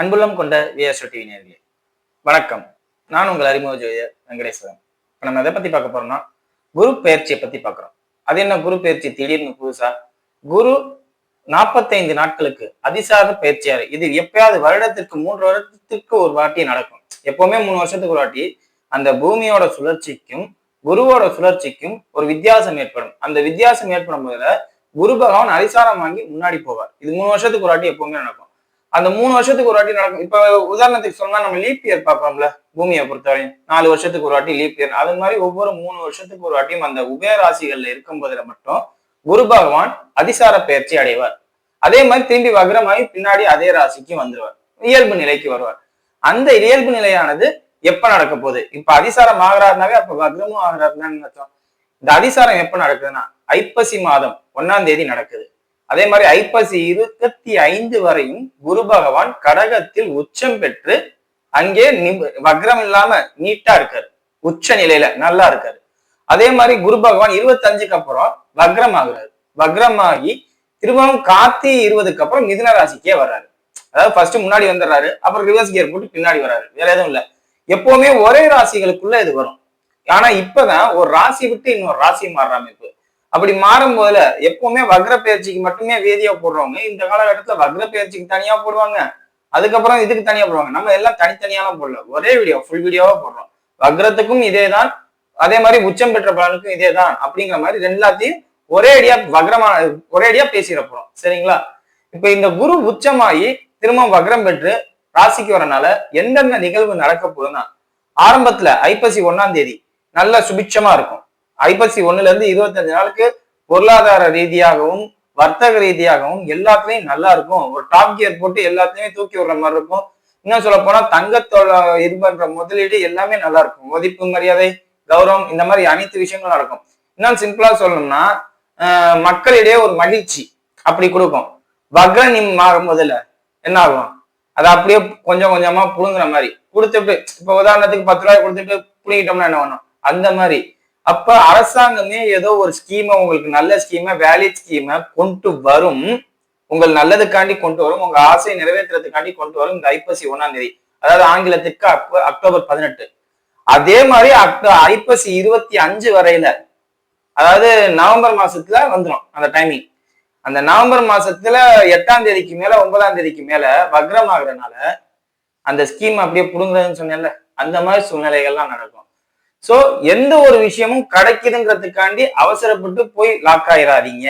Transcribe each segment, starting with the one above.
அன்புள்ளம் கொண்ட VSO TV நேர்களே வணக்கம். நான் உங்கள் அறிமுக ஜோதியர் வெங்கடேஸ்வரன். இப்போ நம்ம எதை பத்தி பார்க்க போறோம்னா குரு பயிற்சியை பத்தி பார்க்குறோம். அது என்ன குரு பயிற்சி? திடீர்னு புதுசா? குரு நாற்பத்தைந்து நாட்களுக்கு அதிசார பயிற்சியாரு. இது எப்பயாவது வருடத்திற்கு மூன்று வருடத்திற்கு ஒரு வாட்டி நடக்கும். எப்பவுமே மூணு வருஷத்துக்கு ஒரு வாட்டி. அந்த பூமியோட சுழற்சிக்கும் குருவோட சுழற்சிக்கும் ஒரு வித்தியாசம் ஏற்படும். அந்த வித்தியாசம் ஏற்படும் போதுல குரு பகவான் அதிசாரம் வாங்கி முன்னாடி போவார். இது மூணு வருஷத்துக்கு ஒரு வாட்டி எப்பவுமே நடக்கும். அந்த மூணு வருஷத்துக்கு ஒரு வாட்டி நடக்கும். இப்ப உதாரணத்துக்கு சொன்னா நம்ம லீப் இயர் பார்ப்போம்ல பூமியை பொறுத்தவரையும். நாலு வருஷத்துக்கு ஒரு வாட்டி லீப் இயர் அது மாதிரி ஒவ்வொரு மூணு வருஷத்துக்கு ஒரு வாட்டியும் அந்த உபயராசிகள்ல இருக்கும் போதுல மட்டும் குரு பகவான் அதிசார பயிற்சி அடைவார். அதே மாதிரி திரும்பி வக்ரமாகி பின்னாடி அதே ராசிக்கு வந்துருவார். இயல்பு நிலைக்கு வருவார். அந்த இயல்பு நிலையானது எப்ப நடக்க போகுது? இப்ப அதிசாரம் ஆகிறாருனாவே அப்ப வக்ரமும் ஆகிறாருன்னு அர்த்தம். இந்த அதிசாரம் எப்ப நடக்குதுன்னா ஐப்பசி மாதம் ஒன்னாம் தேதி நடக்குது. அதே மாதிரி ஐப்பசி இருபத்தி ஐந்து வரையும் குரு பகவான் கடகத்தில் உச்சம் பெற்று அங்கே வக்ரம் இல்லாம நீட்டா இருக்காரு. உச்ச நிலையில நல்லா இருக்காரு. அதே மாதிரி குரு பகவான் இருபத்தஞ்சுக்கு அப்புறம் வக்ரம் ஆகுறாரு. வக்ரமாகி திரும்பவும் காத்தி இருபதுக்கு அப்புறம் மிதுன ராசிக்கே வர்றாரு. அதாவது ஃபர்ஸ்ட் முன்னாடி வந்துடுறாரு அப்புறம் ரிவர்ஸ் கியர் போட்டு பின்னாடி வர்றாரு. வேற எதுவும் இல்ல. எப்பவுமே ஒரே ராசிகளுக்குள்ள இது வரும். ஆனா இப்பதான் ஒரு ராசி விட்டு இன்னொரு ராசி மாறுற அமைப்பு. அப்படி மாறும் போதுல எப்பவுமே வக்ர பயிற்சிக்கு மட்டுமே வேதியா போடுறவங்க இந்த காலகட்டத்துல வக்ர பயிற்சிக்கு தனியா போடுவாங்க. அதுக்கப்புறம் இதுக்கு தனியா போடுவாங்க. நம்ம எல்லாம் தனித்தனியாலாம் போடல. ஒரே வீடியோ ஃபுல் வீடியோவா போடுறோம். வக்ரத்துக்கும் இதேதான். அதே மாதிரி உச்சம் பெற்ற பலனுக்கும் இதேதான். அப்படிங்கிற மாதிரி எல்லாத்தையும் ஒரே அடியா வக்ரமா ஒரே அடியா பேசிட போறோம். சரிங்களா? இப்ப இந்த குரு உச்சமாகி திரும்ப வக்ரம் பெற்று ராசிக்கு வரனால எந்தெந்த நிகழ்வு நடக்க போகுதுன்னா ஆரம்பத்துல ஐப்பசி ஒன்னாம் தேதி நல்ல சுபிட்சமா இருக்கும். ஐப்பசி ஒண்ணுல இருந்து இருபத்தஞ்சு நாளுக்கு பொருளாதார ரீதியாகவும் வர்த்தக ரீதியாகவும் எல்லாத்துலயும் நல்லா இருக்கும். ஒரு டாப் கியர் போட்டு எல்லாத்தையுமே தூக்கி விடுற மாதிரி இருக்கும். இன்னும் சொல்ல போனா தங்கத்தோட இது பண்ற முதலீடு எல்லாமே நல்லா இருக்கும். மதிப்பு மரியாதை கௌரவம் இந்த மாதிரி அனைத்து விஷயங்களும் நடக்கும். இன்னும் சிம்பிளா சொல்லணும்னா மக்களிடையே ஒரு மகிழ்ச்சி அப்படி கொடுக்கும். வக்ரனி மாறும் முதல்ல என்ன ஆகும்? அதை அப்படியே கொஞ்சம் கொஞ்சமா புழுங்குற மாதிரி. கொடுத்துட்டு இப்ப உதாரணத்துக்கு பத்து ரூபாய் கொடுத்துட்டு புழுங்கிட்டோம்னா என்ன பண்ணும் அந்த மாதிரி. அப்ப அரசாங்கமே ஏதோ ஒரு ஸ்கீமை உங்களுக்கு நல்ல ஸ்கீமை வேலிட் ஸ்கீமை கொண்டு வரும். உங்கள் நல்லதுக்காண்டி கொண்டு வரும். உங்க ஆசையை நிறைவேற்றுறதுக்காண்டி கொண்டு வரும். இந்த ஐப்பசி ஒண்ணாம் தேதி. அதாவது ஆங்கிலத்துக்கு அக்டோ- அக்டோபர் பதினெட்டு. அதே மாதிரி அக்டோ ஐப்பசி இருபத்தி அஞ்சு வரையில அதாவது நவம்பர் மாசத்துல வந்துடும் அந்த டைமிங் அந்த நவம்பர் மாசத்துல எட்டாம் தேதிக்கு மேல ஒன்பதாம் தேதிக்கு மேல வக்ரம் ஆகுறதுனால அந்த ஸ்கீம் அப்படியே புடுங்குறதுன்னு சொன்னேன்ல அந்த மாதிரி சூழ்நிலைகள்லாம் நடக்கும். சோ எந்த ஒரு விஷயமும் கிடைக்குதுங்கிறதுக்காண்டி அவசரப்பட்டு போய் லாக் ஆயிடாதீங்க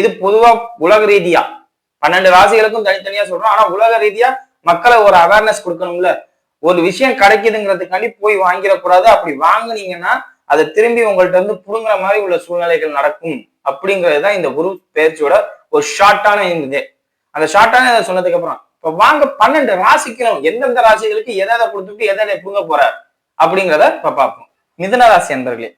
இது பொதுவா உலக ரீதியா. பன்னெண்டு ராசிகளுக்கும் தனித்தனியா சொல்றோம். ஆனா உலக ரீதியா மக்களை ஒரு அவேர்னஸ் கொடுக்கணும்ல. ஒரு விஷயம் கிடைக்குதுங்கிறதுக்காண்டி போய் வாங்கிடக்கூடாது. அப்படி வாங்குனீங்கன்னா அதை திரும்பி உங்கள்ட்ட இருந்து புடுங்குற மாதிரி உள்ள சூழ்நிலைகள் நடக்கும். அப்படிங்கிறது தான் இந்த குரு பேச்சோட ஒரு ஷார்ட்டான இது அந்த ஷார்ட்டான இதை சொன்னதுக்கு அப்புறம் இப்ப வாங்க பன்னெண்டு ராசிக்கணும் எந்தெந்த ராசிகளுக்கு எதை எதை கொடுத்துட்டு எதை எதை புடுங்க போறார் அப்படிங்கிறத இப்ப பார்ப்போம். மிதனராசி அன்பர்களே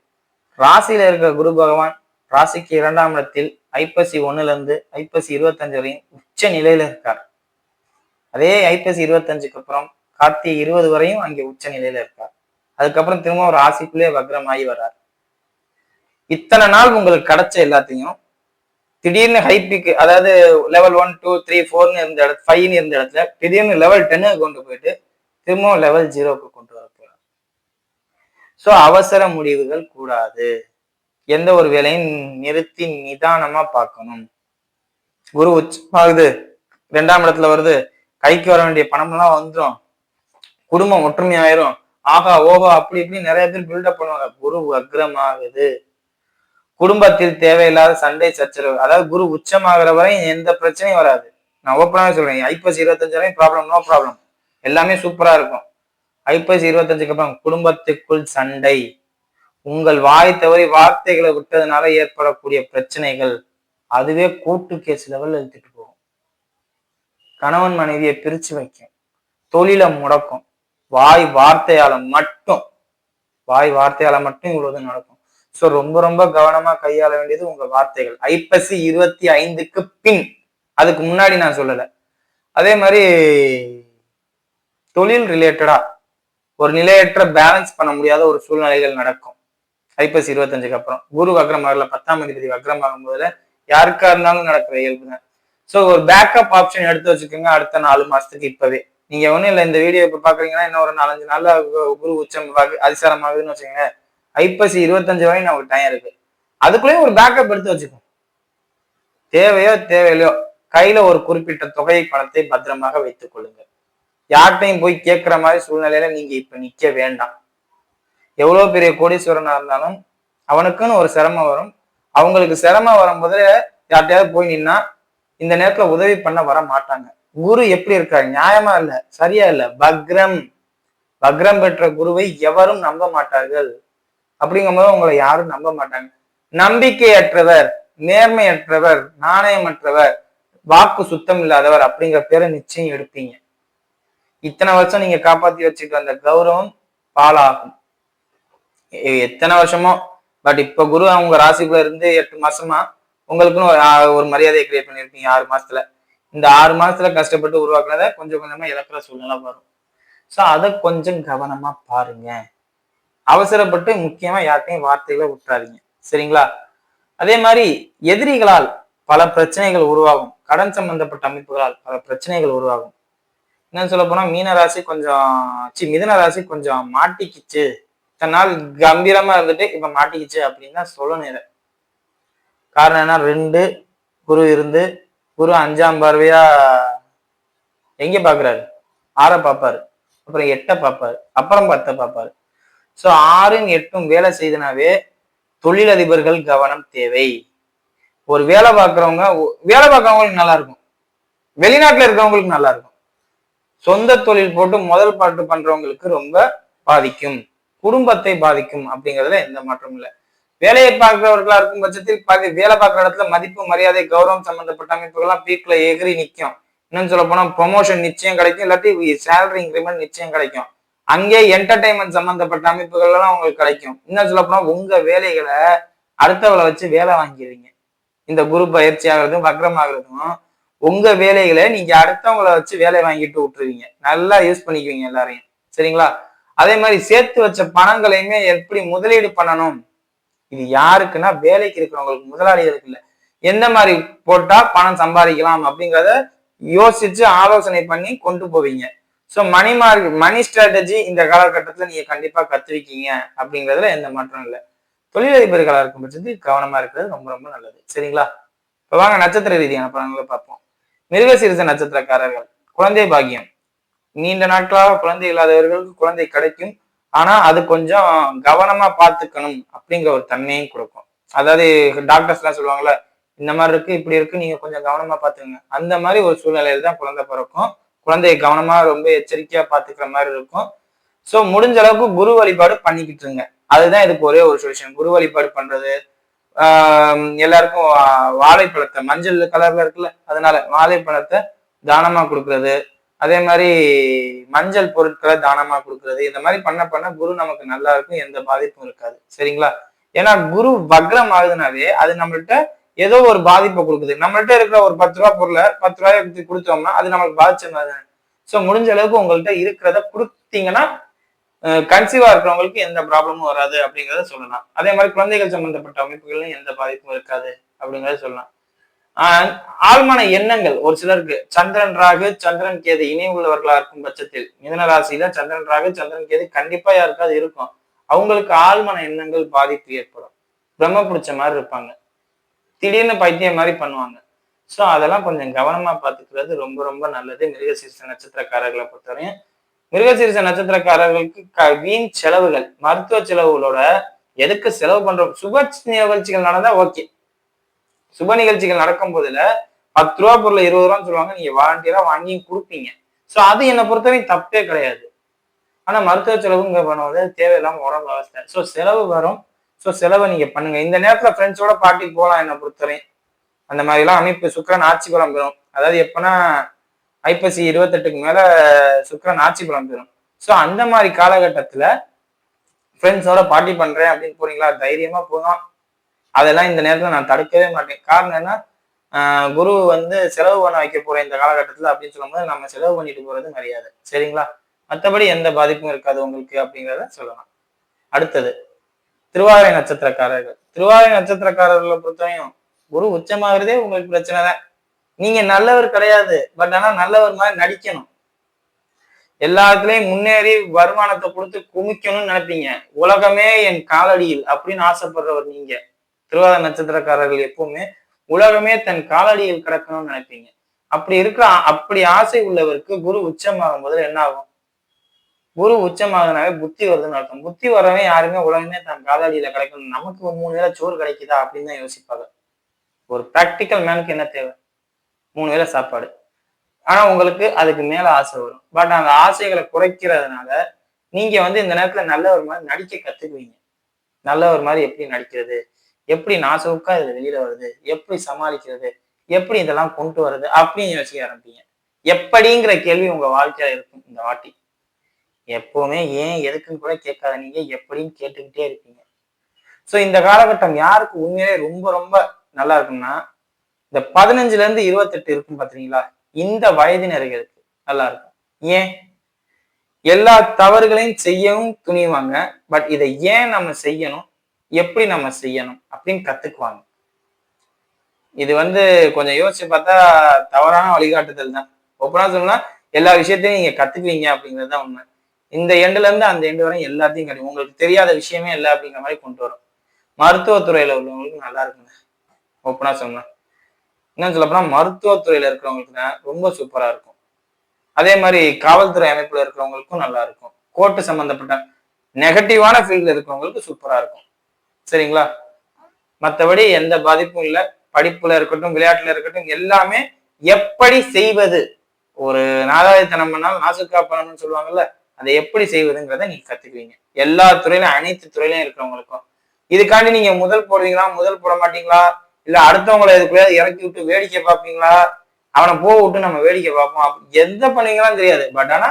ராசியில இருக்கிற குரு பகவான் ராசிக்கு இரண்டாம் இடத்தில் ஐப்பசி ஒண்ணுல இருந்து ஐப்பசி இருபத்தஞ்சு வரையும் உச்ச நிலையில இருக்கார். அதே ஐப்பசி இருபத்தஞ்சுக்கு அப்புறம் கார்த்திகை இருபது வரையும் அங்கே உச்ச நிலையில இருக்கார். அதுக்கப்புறம் திரும்ப ஒரு ராசிக்குள்ளே வக்ரமாகி வர்றார். இத்தனை நாள் உங்களுக்கு கிடைச்ச எல்லாத்தையும் திடீர்னு ஹைபிக்கு அதாவது லெவல் ஒன் டூ த்ரீ ஃபோர்னு இருந்த இடத்துல ஃபைவ்னு இருந்த இடத்துல திடீர்னு லெவல் டென்னுக்கு கொண்டு போயிட்டு திரும்பவும் லெவல் ஜீரோக்கு கொண்டு ஸோ அவசர முடிவுகள் கூடாது. எந்த ஒரு வேலையும் நிறுத்தி நிதானமா பார்க்கணும். குரு உச்சமாகுது ரெண்டாம் இடத்துல வருது. கைக்கு வர வேண்டிய பணம்லாம் வந்துடும் குடும்பம் ஒற்றுமையாயிரும். ஆகா ஓகா அப்படி இப்படி நிறைய பேர் பில்டப் பண்ணுவாங்க. குரு அக்ரமாகுது குடும்பத்தில் தேவையில்லாத சண்டை சச்சரவு. அதாவது குரு உச்சமாகிற வரை எந்த பிரச்சனையும் வராது. நான் ஓப்பனாவே சொல்றேன். ஐப்பசி இருபத்தஞ்சு வரையும் ப்ராப்ளம் நோ ப்ராப்ளம் எல்லாமே சூப்பரா இருக்கும். ஐப்பசி இருபத்தஞ்சுக்கு அப்புறம் குடும்பத்துக்குள் சண்டை. உங்கள் வாய் தவறி வார்த்தைகளை விட்டதுனால ஏற்படக்கூடிய பிரச்சனைகள். அதுவே கூட்டு கேஸ் லெவல் எழுத்துட்டு போகும். கணவன் மனைவியை பிரிச்சு வைக்கும். தொழில முடக்கும். வாய் வார்த்தையால மட்டும். வாய் வார்த்தையால மட்டும் இவ்வளவு நடக்கும். ஸோ ரொம்ப ரொம்ப கவனமா கையாள வேண்டியது உங்க வார்த்தைகள். ஐப்பசி இருபத்தி ஐந்துக்கு பின். அதுக்கு முன்னாடி நான் சொல்லலை. அதே மாதிரி தொழில் ரிலேட்டடா ஒரு நிலையற்ற பேலன்ஸ் பண்ண முடியாத ஒரு சூழ்நிலைகள் நடக்கும். ஐப்பசி இருபத்தஞ்சுக்கு அப்புறம். குரு வக்ரமாகல பத்தாம் அதிபதி வக்ரமாகும் போதுல யாருக்கா இருந்தாலும் நடக்கிற இயல்பு தான் ஸோ ஒரு பேக்கப் ஆப்ஷன் எடுத்து வச்சுக்கோங்க அடுத்த நாலு மாசத்துக்கு இப்பவே. நீங்க ஒன்றும் இல்லை இந்த வீடியோ இப்போ பாக்குறீங்கன்னா இன்னும் ஒரு நாலஞ்சு நாள்ல குரு உச்சம் அதிசாரமாகுதுன்னு அதிசாரம் ஆகுதுன்னு வச்சுக்கோங்க ஐப்பசி இருபத்தஞ்சு வரை நமக்கு டைம் இருக்கு. அதுக்குள்ளேயும் ஒரு பேக்கப் எடுத்து வச்சுக்கோம் தேவையோ தேவையிலையோ கையில ஒரு குறிப்பிட்ட தொகை பணத்தை பத்திரமாக வைத்துக் கொள்ளுங்க யார்கிட்டையும் போய் கேட்கிற மாதிரி சூழ்நிலையில நீங்க இப்ப நிக்க வேண்டாம். எவ்வளவு பெரிய கோடீஸ்வரனா இருந்தாலும் அவனுக்குன்னு ஒரு சிரமம் வரும். அவங்களுக்கு சிரமம் வரும்போது யார்கிட்டயாவது போய் நின்னா இந்த நேரத்துல உதவி பண்ண வர மாட்டாங்க. குரு எப்படி இருக்காரு? நியாயமா இல்ல சரியா இல்ல? பக்ரம். பக்ரம் பெற்ற குருவை எவரும் நம்ப மாட்டார்கள். அப்படிங்கும்போது உங்களை யாரும் நம்ப மாட்டாங்க. நம்பிக்கையற்றவர் நேர்மையற்றவர் நாணயமற்றவர் வாக்கு சுத்தம் இல்லாதவர் அப்படிங்கிற பேரை நிச்சயம் எடுப்பீங்க. இத்தனை வருஷம் நீங்க காப்பாத்தி வச்சுட்டு வந்த கௌரவம் பாழாகும். எத்தனை வருஷமோ பட் இப்ப குரு அவங்க ராசிக்குள்ள இருந்து எட்டு மாசமா உங்களுக்குன்னு ஒரு மரியாதையை கிரியேட் பண்ணிருப்பீங்க ஆறு மாசத்துல. இந்த ஆறு மாசத்துல கஷ்டப்பட்டு உருவாக்குனதை கொஞ்சம் கொஞ்சமா இழக்கிற சூழ்நிலை வரும். சோ அதை கொஞ்சம் கவனமா பாருங்க. அவசரப்பட்டு முக்கியமா யார்ட்டையும் வார்த்தைகளை விட்டுறாதீங்க. சரிங்களா? அதே மாதிரி எதிரிகளால் பல பிரச்சனைகள் உருவாகும். கடன் சம்பந்தப்பட்ட அமைப்புகளால் பல பிரச்சனைகள் உருவாகும். என்னன்னு சொல்ல போனா மீன ராசி கொஞ்சம் சி மிதன ராசி கொஞ்சம் மாட்டிக்கிச்சு. இத்தனை நாள் கம்பீரமா இருந்துட்டு இப்ப மாட்டிக்கிச்சு அப்படின்னு தான் சொல்லணும் இதை காரணம் என்ன? ரெண்டு குரு இருந்து குரு அஞ்சாம் பார்வையா எங்க பாக்குறாரு? ஆறை பார்ப்பாரு அப்புறம் எட்டை பார்ப்பாரு அப்புறம் பத்தை பார்ப்பாரு ஸோ ஆறும் எட்டும் வேலை செய்தனாவே தொழிலதிபர்கள் கவனம் தேவை. ஒரு வேலை பார்க்குறவங்க வேலை பார்க்கறவங்களுக்கு நல்லா இருக்கும். வெளிநாட்டில் இருக்கிறவங்களுக்கு நல்லா இருக்கும். சொந்த தொழில் போட்டு முதல் பாட்டு பண்றவங்களுக்கு ரொம்ப பாதிக்கும். குடும்பத்தை பாதிக்கும் அப்படிங்கிறதுல எந்த மாற்றமும் இல்லை. வேலையை பார்க்கிறவர்களா இருக்கும் பட்சத்தில் பாதி வேலை பார்க்குற இடத்துல மதிப்பு மரியாதை கௌரவம் சம்பந்தப்பட்ட அமைப்புகள்லாம் பீக்ல எகிரி நிற்கும் இன்னும் சொல்ல போனா ப்ரொமோஷன் நிச்சயம் கிடைக்கும். இல்லாட்டி சேலரி இன்க்ரிமெண்ட் நிச்சயம் கிடைக்கும். அங்கே என்டர்டைன்மெண்ட் சம்பந்தப்பட்ட அமைப்புகள் எல்லாம் உங்களுக்கு கிடைக்கும். இன்னும் சொல்ல போனா உங்க வேலைகளை அடுத்தவளை வச்சு வேலை வாங்கிடுவீங்க இந்த குரு பயிற்சி ஆகுறதும் வக்ரம் ஆகுறதும் உங்க வேலைகளை நீங்க அடுத்தவங்கள வச்சு வேலை வாங்கிட்டு விட்டுருவீங்க. நல்லா யூஸ் பண்ணிக்குவீங்க எல்லாரையும். சரிங்களா? அதே மாதிரி சேர்த்து வச்ச பணங்களையுமே எப்படி முதலீடு பண்ணணும்? இது யாருக்குன்னா வேலைக்கு இருக்கிறவங்களுக்கு முதலாளிகளுக்கு இல்ல. எந்த மாதிரி போட்டா பணம் சம்பாதிக்கலாம் அப்படிங்கிறத யோசிச்சு ஆலோசனை பண்ணி கொண்டு போவீங்க. So money mark money strategy இந்த காலகட்டத்துல நீங்க கண்டிப்பா கத்துவிக்கீங்க அப்படிங்கிறதுல எந்த மாற்றம் இல்லை. தொழிலதிபர்களாக இருக்கும் பட்சத்துக்கு கவனமா இருக்கிறது ரொம்ப ரொம்ப நல்லது. சரிங்களா? இப்போ வாங்க நட்சத்திர ரீதியான பலன்களை பார்ப்போம். மிருகசீரிச நட்சத்திரக்காரர்கள் குழந்தை பாக்கியம். நீண்ட நாட்களாக குழந்தை இல்லாதவர்களுக்கு குழந்தை கிடைக்கும். ஆனா அது கொஞ்சம் கவனமா பார்த்துக்கணும் அப்படிங்கிற ஒரு தன்மையும் கொடுக்கும். அதாவது டாக்டர்ஸ் எல்லாம் சொல்லுவாங்கல்ல இந்த மாதிரி இருக்கு இப்படி இருக்கு நீங்க கொஞ்சம் கவனமா பாத்துக்கங்க அந்த மாதிரி ஒரு சூழ்நிலையில தான் குழந்தை பிறக்கும். குழந்தையை கவனமா ரொம்ப எச்சரிக்கையா பாத்துக்கிற மாதிரி இருக்கும். சோ முடிஞ்ச அளவுக்கு குரு வழிபாடு பண்ணிக்கிட்டு இருங்க அதுதான் இதுக்கு ஒரே ஒரு சொல்யூஷன் குரு வழிபாடு பண்றது எல்லாருக்கும் வாழைப்பழத்தை மஞ்சள் கலர்ல இருக்குல்ல அதனால வாழைப்பழத்தை தானமா கொடுக்கறது. அதே மாதிரி மஞ்சள் பொருட்களை தானமா கொடுக்கறது. இந்த மாதிரி பண்ண பண்ண குரு நமக்கு நல்லா இருக்கும் எந்த பாதிப்பும் இருக்காது. சரிங்களா? ஏன்னா குரு வக்ரம் ஆகுதுனாவே அது நம்மள்ட்ட ஏதோ ஒரு பாதிப்பை கொடுக்குது. நம்மள்ட்ட இருக்கிற ஒரு பத்து ரூபா பொருளை பத்து ரூபாய் கொடுத்தோம்னா அது நம்மளுக்கு பாதிச்ச மாதிரி தானே. ஸோ முடிஞ்ச அளவுக்கு உங்கள்ட்ட இருக்கிறத கொடுத்தீங்கன்னா கன்சீவா இருக்கிறவங்களுக்கு எந்த ப்ராப்ளமும் வராது அப்படிங்கிறத சொல்லலாம். அதே மாதிரி குழந்தைகள் சம்பந்தப்பட்ட அமைப்புகளும் எந்த பாதிப்பும் இருக்காது அப்படிங்கிறத சொல்லலாம். ஆஹ் ஆழ்மன எண்ணங்கள். ஒரு சிலருக்கு சந்திரன் ராகு சந்திரன் கேது இணை உள்ளவர்களா இருக்கும் பட்சத்தில் மிதன ராசியில சந்திரன் ராகு சந்திரன் கேது கண்டிப்பா யாருக்காவது இருக்கும். அவங்களுக்கு ஆழ்மன எண்ணங்கள் பாதிப்பு ஏற்படும். பிரம்ம பிடிச்ச மாதிரி இருப்பாங்க. திடீர்னு பைத்தியம் மாதிரி பண்ணுவாங்க. ஸோ அதெல்லாம் கொஞ்சம் கவனமா பார்த்துக்கிறது ரொம்ப ரொம்ப நல்லது. மிருகசீச நட்சத்திரக்காரர்களை பொறுத்தவரையும் மிருகசீரிச நட்சத்திரக்காரர்களுக்கு வீண் செலவுகள் மருத்துவ செலவுகளோட எதுக்கு செலவு பண்றோம்? சுப நிகழ்ச்சிகள் நடந்தா ஓகே. சுப நிகழ்ச்சிகள் நடக்கும் போதுல பத்து ரூபா பொருள் இருபது ரூபான்னு சொல்லுவாங்க. நீங்க வாலண்டியரா வாங்கி கொடுப்பீங்க. சோ அது என்னை பொறுத்தவரை தப்பே கிடையாது. ஆனா மருத்துவ செலவுங்க பண்ணுவது தேவையில்லாம உடம்பு அவஸ்தை. ஸோ செலவு வரும். ஸோ செலவை நீங்க பண்ணுங்க. இந்த நேரத்துல ஃப்ரெண்ட்ஸோட பார்ட்டிக்கு போகலாம் என்னை பொறுத்தவரை அந்த மாதிரி எல்லாம் அமைப்பு சுக்கரன் ஆட்சி பலம் பெறும். அதாவது எப்பன்னா ஐப்பசி இருபத்தெட்டுக்கு மேல சுக்கரன் ஆட்சி பலம் பெறும். ஸோ அந்த மாதிரி காலகட்டத்துல ஃப்ரெண்ட்ஸோட பார்ட்டி பண்றேன் அப்படின்னு போறீங்களா? தைரியமா போகலாம் அதெல்லாம் இந்த நேரத்துல நான் தடுக்கவே மாட்டேன். காரணம் என்ன? ஆஹ் குரு வந்து செலவு பண்ண வைக்க போற இந்த காலகட்டத்துல அப்படின்னு சொல்லும்போது நம்ம செலவு பண்ணிட்டு போறது மரியாதை. சரிங்களா? மற்றபடி எந்த பாதிப்பும் இருக்காது உங்களுக்கு அப்படிங்கிறத சொல்லலாம். அடுத்தது திருவாரூரை நட்சத்திரக்காரர்கள். திருவாரூரை நட்சத்திரக்காரர்களை பொறுத்தவரையும் குரு உச்சமாகிறதே உங்களுக்கு பிரச்சனை தான். நீங்க நல்லவர் கிடையாது பட் ஆனா நல்லவர் மாதிரி நடிக்கணும். எல்லாத்துலயும் முன்னேறி வருமானத்தை கொடுத்து குமிக்கணும்னு நினைப்பீங்க. உலகமே என் காலடியில் அப்படின்னு ஆசைப்படுறவர் நீங்க. திருவாத நட்சத்திரக்காரர்கள் எப்பவுமே உலகமே தன் காலடியில் கிடக்கணும்னு நினைப்பீங்க. அப்படி இருக்கிற அப்படி ஆசை உள்ளவருக்கு குரு உச்சமாகும் போது என்ன ஆகும்? குரு உச்சமாகனாவே புத்தி வருதுன்னு அர்த்தம். புத்தி வரவே யாருமே உலகமே தன் காலடியில கிடைக்கணும். நமக்கு ஒரு மூணு வேளை சோறு கிடைக்குதா அப்படின்னு தான் யோசிப்பாங்க. ஒரு ப்ராக்டிக்கல் மேனுக்கு என்ன தேவை? மூணு வேளை சாப்பாடு. ஆனா உங்களுக்கு அதுக்கு மேலே ஆசை வரும். பட் அந்த ஆசைகளை குறைக்கிறதுனால நீங்கள் வந்து இந்த நேரத்தில் நல்ல ஒரு மாதிரி நடிக்க கற்றுக்குவீங்க நல்ல ஒரு மாதிரி எப்படி நடிக்கிறது? எப்படி நாசுக்கா இதில் வெளியில் வருது? எப்படி சமாளிக்கிறது? எப்படி இதெல்லாம் கொண்டு வருது அப்படின்னு யோசிக்க ஆரம்பிப்பீங்க. எப்படிங்கிற கேள்வி உங்க வாழ்க்கையில் இருக்கும் இந்த வாட்டி. எப்பவுமே ஏன் எதுக்குன்னு கூட கேட்காத நீங்க எப்படின்னு கேட்டுக்கிட்டே இருப்பீங்க. ஸோ இந்த காலகட்டம் யாருக்கு உண்மையிலே ரொம்ப ரொம்ப நல்லா இருக்கும்னா இந்த பதினஞ்சுல இருந்து இருபத்தெட்டு இருக்கும் பாத்தீங்களா? இந்த வயதினர்களுக்கு நல்லா இருக்கும் ஏன்? எல்லா தவறுகளையும் செய்யவும் துணிவாங்க. பட் இதை ஏன் நம்ம செய்யணும்? எப்படி நம்ம செய்யணும்? அப்படின்னு கத்துக்குவாங்க. இது வந்து கொஞ்சம் யோசிச்சு பார்த்தா தவறான வழிகாட்டுதல் தான். ஒப்பனா சொல்லலாம் எல்லா விஷயத்தையும் நீங்க கத்துக்குவீங்க அப்படிங்கிறது தான் உண்மை. இந்த எண்டுல இருந்து அந்த எண்டு வரையும் எல்லாத்தையும் கிடைக்கும் உங்களுக்கு தெரியாத விஷயமே இல்லை அப்படிங்கிற மாதிரி கொண்டு வரும். மருத்துவத்துறையில உள்ளவங்களுக்கு நல்லா இருக்குங்க ஓப்பனா சொல்லலாம் இன்னும் சொல்ல போனா மருத்துவத்துறையில இருக்கிறவங்களுக்கு ரொம்ப சூப்பரா இருக்கும். அதே மாதிரி காவல்துறை அமைப்புல இருக்கிறவங்களுக்கும் நல்லா இருக்கும். கோர்ட்டு சம்பந்தப்பட்ட நெகட்டிவான ஃபீல்ட்ல இருக்கிறவங்களுக்கு சூப்பரா இருக்கும். சரிங்களா? மற்றபடி எந்த பாதிப்பும் இல்லை. படிப்புல இருக்கட்டும் விளையாட்டுல இருக்கட்டும் எல்லாமே எப்படி செய்வது? ஒரு நாலாயிரத்தனம் பண்ணாலும் நாசுக்கா பண்ணணும்னு சொல்லுவாங்கல்ல அதை எப்படி செய்வதுங்கிறத நீங்க கத்துக்குவீங்க. எல்லா துறையிலும் அனைத்து துறையிலும் இருக்கிறவங்களுக்கும். இதுக்காண்டி நீங்க முதல் போடுவீங்களா முதல் போட மாட்டீங்களா? இல்ல அடுத்தவங்களை இதுக்குள்ளே இறக்கி விட்டு வேடிக்கை பார்ப்பீங்களா? அவனை போக விட்டு நம்ம வேடிக்கை பார்ப்போம். எந்த பண்ணீங்களான்னு தெரியாது. பட் ஆனா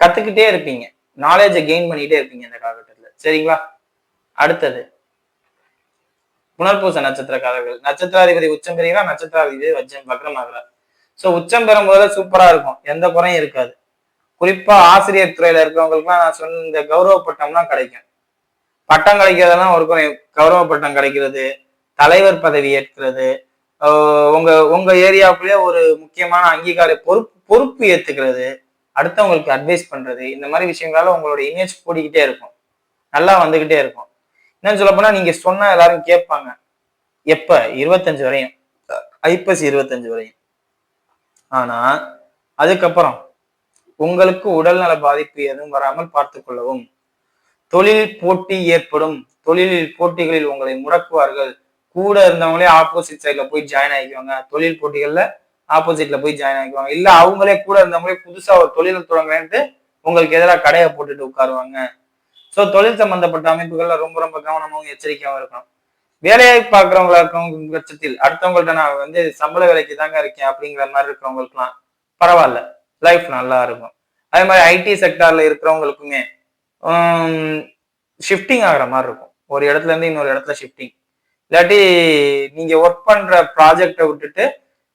கத்துக்கிட்டே இருப்பீங்க. நாலேஜை கெயின் பண்ணிட்டே இருப்பீங்க இந்த காலகட்டத்துல. சரிங்களா? அடுத்தது. புனர்பூச நட்சத்திரக்காரர்கள். நட்சத்திராதிபதி உச்சம் பெறுகிறா நட்சத்திராதிபதி வச்சம் வக்ரமாகிறார். ஸோ உச்சம் பெறும்போது சூப்பரா இருக்கும். எந்த குறையும் இருக்காது. குறிப்பா ஆசிரியர் துறையில இருக்கிறவங்களுக்குலாம் நான் சொன்ன இந்த கௌரவ பட்டம்லாம் கிடைக்கும். பட்டம் கிடைக்கிறதெல்லாம் ஒரு குறை கௌரவ பட்டம் கிடைக்கிறது. தலைவர் பதவி ஏற்கிறது. உங்க உங்க ஏரியாவுக்குள்ளே ஒரு முக்கியமான அங்கீகார பொறுப்பு பொறுப்பு ஏத்துக்கிறது. அடுத்தவங்களுக்கு அட்வைஸ் பண்றது. இந்த மாதிரி விஷயங்களால உங்களோட இமேஜ் கூடிக்கிட்டே இருக்கும். நல்லா வந்துகிட்டே இருக்கும். என்னன்னு சொல்ல போனா நீங்க சொன்னா எல்லாரும் கேட்பாங்க. எப்ப? இருபத்தஞ்சு வரையும். ஐப்பசி இருபத்தஞ்சு வரையும். ஆனா அதுக்கப்புறம் உங்களுக்கு உடல்நல பாதிப்பு எதுவும் வராமல் பார்த்து கொள்ளவும். தொழில் போட்டி ஏற்படும். தொழிலில் போட்டிகளில் உங்களை முடக்குவார்கள். கூட இருந்தவங்களே ஆப்போசிட் சைட்ல போய் ஜாயின் ஆகிக்குவாங்க தொழில் போட்டிகள்ல ஆப்போசிட்ல போய் ஜாயின் ஆகிக்குவாங்க இல்ல அவங்களே கூட இருந்தவங்களே புதுசா ஒரு தொழில் தொடங்குறேன்ட்டு உங்களுக்கு எதிராக கடையை போட்டுட்டு உட்காருவாங்க. ஸோ தொழில் சம்பந்தப்பட்ட அமைப்புகள்ல ரொம்ப ரொம்ப கவனமாகவும் எச்சரிக்கையாகவும் இருக்கணும். வேலையை பார்க்குறவங்களா இருக்கவங்க பட்சத்தில் அடுத்தவங்கள்ட்ட நான் வந்து சம்பள வேலைக்கு தாங்க இருக்கேன் அப்படிங்கிற மாதிரி இருக்கிறவங்களுக்குலாம் பரவாயில்ல. லைஃப் நல்லா இருக்கும். அதே மாதிரி ஐடி செக்டார்ல இருக்கிறவங்களுக்குமே ஷிஃப்டிங் ஆகிற மாதிரி இருக்கும். ஒரு இடத்துல இருந்து இன்னொரு இடத்துல ஷிஃப்டிங் இல்லாட்டி நீங்க ஒர்க் பண்ற ப்ராஜெக்டை விட்டுட்டு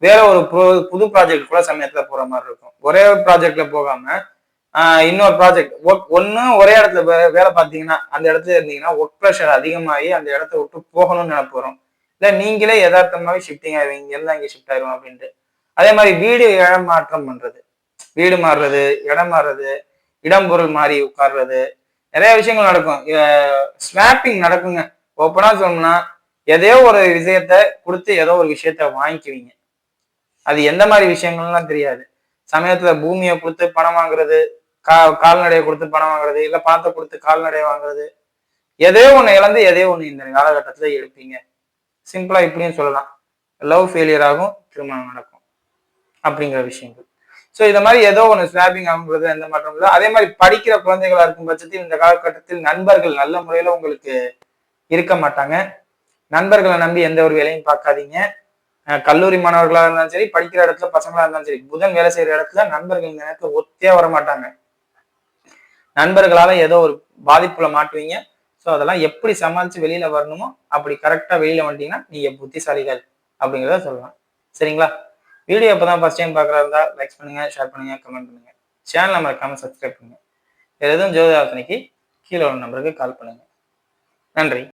வேற ஒரு புது ப்ராஜெக்ட் கூட சமயத்துல போற மாதிரி இருக்கும். ஒரே ப்ராஜெக்ட்ல போகாம இன்னொரு ப்ராஜெக்ட் ஒர்க் ஒன்று ஒரே இடத்துல வேலை பார்த்தீங்கன்னா அந்த இடத்துல இருந்தீங்கன்னா ஒர்க் ப்ரெஷர் அதிகமாகி அந்த இடத்த விட்டு போகணும்னு நினைப்போம் இல்லை நீங்களே யதார்த்தமாகவே ஷிஃப்டிங் ஆயிடுவீங்க. எல்லாம் இங்கே ஷிஃப்ட் ஆயிரும் அப்படின்ட்டு. அதே மாதிரி வீடு இடம் மாற்றம் பண்ணுறது வீடு மாறுறது இடம் மாறுறது இடம் பொருள் மாறி உட்கார்றது. நிறைய விஷயங்கள் நடக்கும். ஸ்வாப்பிங் நடக்குங்க. ஓப்பனாக சொல்லணும்னா எதையோ ஒரு விஷயத்த கொடுத்து ஏதோ ஒரு விஷயத்த வாங்கிக்குவீங்க. அது எந்த மாதிரி விஷயங்கள்லாம் தெரியாது. சமயத்துல பூமியை கொடுத்து பணம் வாங்குறது கா கால்நடையை கொடுத்து பணம் வாங்குறது இல்லை பாத்த கொடுத்து கால்நடை வாங்குறது. எதையோ ஒன்று இழந்து எதையோ ஒன்று இந்த காலகட்டத்தில் எடுப்பீங்க. சிம்பிளாக இப்படியும் சொல்லலாம். லவ் ஃபெயிலியர் ஆகும் திருமணம் நடக்கும். அப்படிங்கிற விஷயங்கள். ஸோ இந்த மாதிரி ஏதோ ஒன்று ஸ்னாப்பிங் ஆகுங்கிறது எந்த மாற்றம் இல்லை அதே மாதிரி படிக்கிற குழந்தைகளாக இருக்கும் பட்சத்தில் இந்த காலகட்டத்தில் நண்பர்கள் நல்ல முறையில் உங்களுக்கு இருக்க மாட்டாங்க. நண்பர்களை நம்பி எந்த ஒரு வேலையும் பார்க்காதீங்க. கல்லூரி மாணவர்களாக இருந்தாலும் சரி படிக்கிற இடத்துல பசங்களா இருந்தாலும் சரி புதன் வேலை செய்யற இடத்துல நண்பர்கள் இந்த நேரத்துல ஒத்தே வர மாட்டாங்க. நண்பர்களால ஏதோ ஒரு பாதிப்புல மாட்டுவீங்க. ஸோ அதெல்லாம் எப்படி சமாளிச்சு வெளியில வரணுமோ அப்படி கரெக்டா வெளியில வந்துட்டீங்கன்னா நீங்க புத்திசாலிகள் அப்படிங்கிறத சொல்லலாம். சரிங்களா? வீடியோ இப்பதான் ஃபர்ஸ்ட் டைம் பார்க்குறா இருந்தா லைக் பண்ணுங்க ஷேர் பண்ணுங்க கமெண்ட் பண்ணுங்க. சேனல் மறக்காம சப்ஸ்கிரைப் பண்ணுங்க. வேறு எதுவும் ஜோதிராத்தனைக்கு கீழே உள்ள நம்பருக்கு கால் பண்ணுங்க. நன்றி.